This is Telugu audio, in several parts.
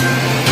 Thank you.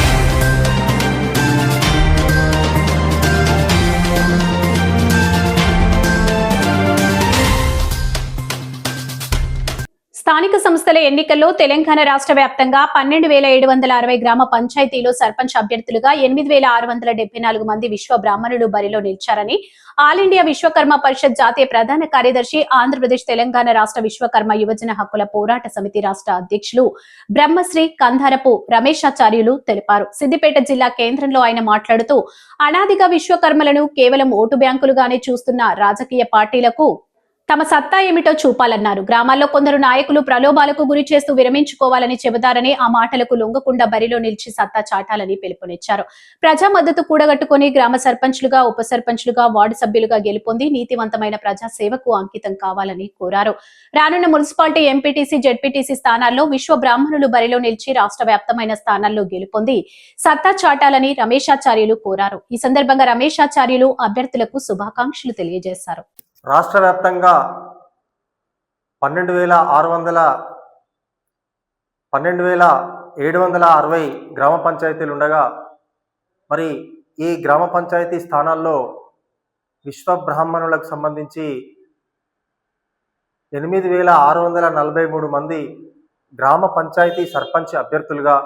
స్థానిక సంస్థల ఎన్నికల్లో తెలంగాణ రాష్ట్ర వ్యాప్తంగా పన్నెండు వేల ఏడు వందల అరవై గ్రామ పంచాయతీలో సర్పంచ్ అభ్యర్థులుగా ఎనిమిది వేల ఆరు వందల డెబ్బై నాలుగు మంది విశ్వ బ్రాహ్మణులు బరిలో నిలిచారని ఆల్ ఇండియా విశ్వకర్మ పరిషత్ జాతీయ ప్రధాన కార్యదర్శి ఆంధ్రప్రదేశ్ తెలంగాణ రాష్ట్ర విశ్వకర్మ యువజన హక్కుల పోరాట సమితి రాష్ట్ర అధ్యక్షులు బ్రహ్మశ్రీ కంధారపు రమేశాచార్యులు తెలిపారు. సిద్దిపేట జిల్లా కేంద్రంలో ఆయన మాట్లాడుతూ అనాదిగా విశ్వకర్మలను కేవలం ఓటు బ్యాంకులుగానే చూస్తున్న రాజకీయ పార్టీలకు తమ సత్తా ఏమిటో చూపాలన్నారు. గ్రామాల్లో కొందరు నాయకులు ప్రలోభాలకు గురి చేస్తూ విరమించుకోవాలని చెబుతారని ఆ మాటలకు లొంగకుండా బరిలో నిలిచి సత్తా చాటాలని పిలుపునిచ్చారు. ప్రజా మద్దతు కూడగట్టుకుని గ్రామ సర్పంచ్లుగా ఉప సర్పంచ్లుగా వార్డు సభ్యులుగా గెలుపొంది నీతివంతమైన ప్రజా సేవకు అంకితం కావాలని కోరారు. రానున్న మున్సిపాలిటీ ఎంపీటీసీ జెడ్పీటీసీ స్థానాల్లో విశ్వ బ్రాహ్మణులు బరిలో నిలిచి రాష్ట్ర వ్యాప్తమైన స్థానాల్లో గెలుపొంది సత్తా చాటాలని రమేశాచార్యులు కోరారు. ఈ సందర్భంగా రమేశాచార్యులు అభ్యర్థులకు శుభాకాంక్షలు తెలియజేశారు. రాష్ట్ర వ్యాప్తంగా పన్నెండు వేల ఆరు వందల పన్నెండు వేల ఏడు వందల అరవై గ్రామ పంచాయతీలు ఉండగా మరి ఈ గ్రామ పంచాయతీ స్థానాల్లో విశ్వ బ్రాహ్మణులకు సంబంధించి ఎనిమిది వేల ఆరు వందల నలభై మూడు మంది గ్రామ పంచాయతీ సర్పంచ్ అభ్యర్థులుగా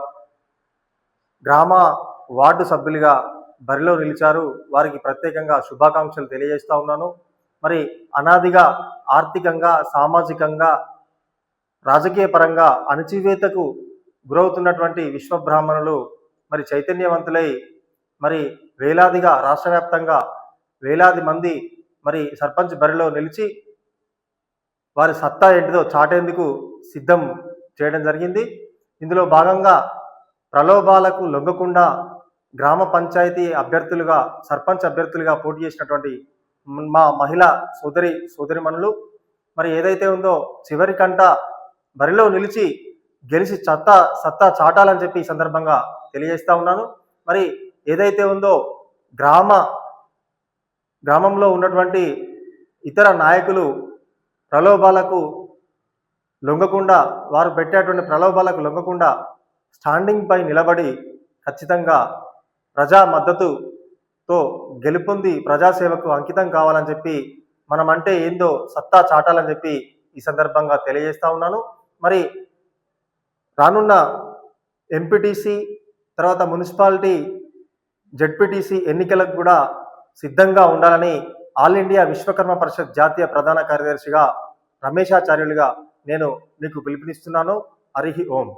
గ్రామ వార్డు సభ్యులుగా బరిలో నిలిచారు. వారికి ప్రత్యేకంగా శుభాకాంక్షలు తెలియజేస్తా ఉన్నాను. మరి అనాదిగా ఆర్థికంగా సామాజికంగా రాజకీయ పరంగా అణచివేతకు గురవుతున్నటువంటి విశ్వబ్రాహ్మణులు మరి చైతన్యవంతులై మరి వేలాదిగా రాష్ట్ర వ్యాప్తంగా వేలాది మంది మరి సర్పంచ్ బరిలో నిలిచి వారి సత్తా ఏంటిదో చాటేందుకు సిద్ధం చేయడం జరిగింది. ఇందులో భాగంగా ప్రలోభాలకు లొంగకుండా గ్రామ పంచాయతీ అభ్యర్థులుగా సర్పంచ్ అభ్యర్థులుగా పోటీ చేసినటువంటి మా మహిళ సోదరి సోదరిమణులు మరి ఏదైతే ఉందో చివరి కంట బరిలో నిలిచి గెలిచి చత్తా సత్తా చాటాలని చెప్పి ఈ సందర్భంగా తెలియజేస్తా ఉన్నాను. మరి ఏదైతే ఉందో గ్రామ గ్రామంలో ఉన్నటువంటి ఇతర నాయకులు ప్రలోభాలకు లొంగకుండా వారు పెట్టేటువంటి ప్రలోభాలకు లొంగకుండా స్టాండింగ్ పై నిలబడి ఖచ్చితంగా ప్రజా మద్దతు తో గెలుపొంది ప్రజాసేవకు అంకితం కావాలని చెప్పి మనం అంటే ఏందో సత్తా చాటాలని చెప్పి ఈ సందర్భంగా తెలియజేస్తా ఉన్నాను. మరి రానున్న ఎంపీటీసీ తర్వాత మున్సిపాలిటీ జడ్పీటీసీ ఎన్నికలకు కూడా సిద్ధంగా ఉండాలని ఆల్ ఇండియా విశ్వకర్మ పరిషత్ జాతీయ ప్రధాన కార్యదర్శిగా రమేశాచార్యులుగా నేను మీకు పిలుపునిస్తున్నాను. హరి ఓం.